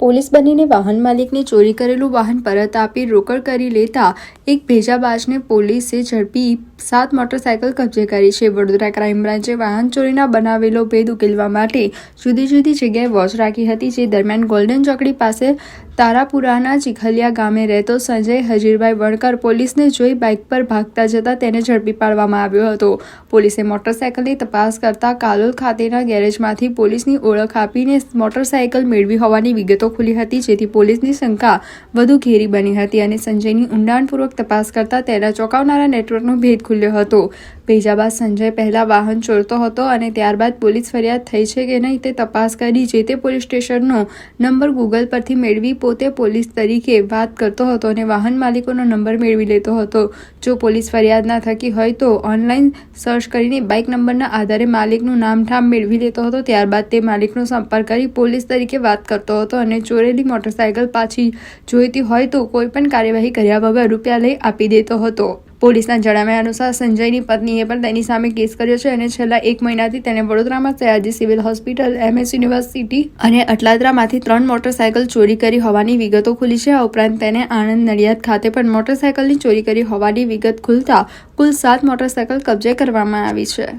Police બનીને વાહન માલિકને ચોરી કરેલું વાહન પરત આપી રોકડ કરી લેતા એક ભેજાબાજને પોલીસે ઝડપી સાત મોટરસાયકલ કબજે કરી છે. વડોદરા ક્રાઇમ બ્રાન્ચે વાહન ચોરીના બનાવેલો ભેદ ઉકેલવા માટે જુદી જુદી જગ્યાએ વોચ રાખી હતી, જે દરમિયાન ગોલ્ડન ચોકડી પાસે તારાપુરાના ચીખલિયા ગામે રહેતો સંજય હજીરભાઈ વણકર પોલીસને જોઈ બાઇક પર ભાગતા જતા તેને ઝડપી પાડવામાં આવ્યો હતો. પોલીસે મોટરસાયકલની તપાસ કરતા કાલોલ ખાતેના ગેરેજમાંથી પોલીસની ઓળખ આપીને મોટરસાયકલ મેળવી હોવાની વિગતો ખુલી હતી, જેથી પોલીસની શંકા વધુ ઘેરી બની હતી અને સંજયની ઊંડાણપૂર્વક તપાસ કરતા તેના ચોંકાવનારા નેટવર્કનો ભેદ ખુલ્યો હતો. ભેજાબાદ સંજય પહેલા વાહન ચોરતો હતો અને ત્યારબાદ પોલીસ ફરિયાદ થઈ છે કે નહીં તે તપાસ કરી જે તે પોલીસ સ્ટેશનનો નંબર ગૂગલ પરથી મેળવી પોતે પોલીસ તરીકે વાત કરતો હતો અને વાહન માલિકોનો નંબર મેળવી લેતો હતો. જો પોલીસ ફરિયાદ ના થકી હોય તો ઓનલાઈન સર્ચ કરીને બાઇક નંબરના આધારે માલિકનું નામ ઠામ મેળવી લેતો હતો. ત્યારબાદ તે માલિકનો સંપર્ક કરી પોલીસ તરીકે વાત કરતો હતો અને ચોરેલી મોટરસાયકલ પાછી જોઈતી હોય તો કોઈ પણ કાર્યવાહી કર્યા વગર રૂપિયા લઈ આપી દેતો હતો. પોલીસના જણાવ્યા અનુસાર સંજયની પત્નીએ પણ તેની સામે કેસ કર્યો છે અને છેલ્લા એક મહિનાથી તેને વડોદરામાં Sayaji civil hospital, M S university અને અટલાદરામાંથી ત્રણ મોટરસાયકલ ચોરી કરી હોવાની વિગતો ખુલી છે. આ ઉપરાંત તેને આણંદ નડિયાદ ખાતે પણ મોટરસાયકલની ચોરી કરી હોવાની વિગત ખુલતા કુલ સાત મોટરસાયકલ કબજે કરવામાં આવી છે.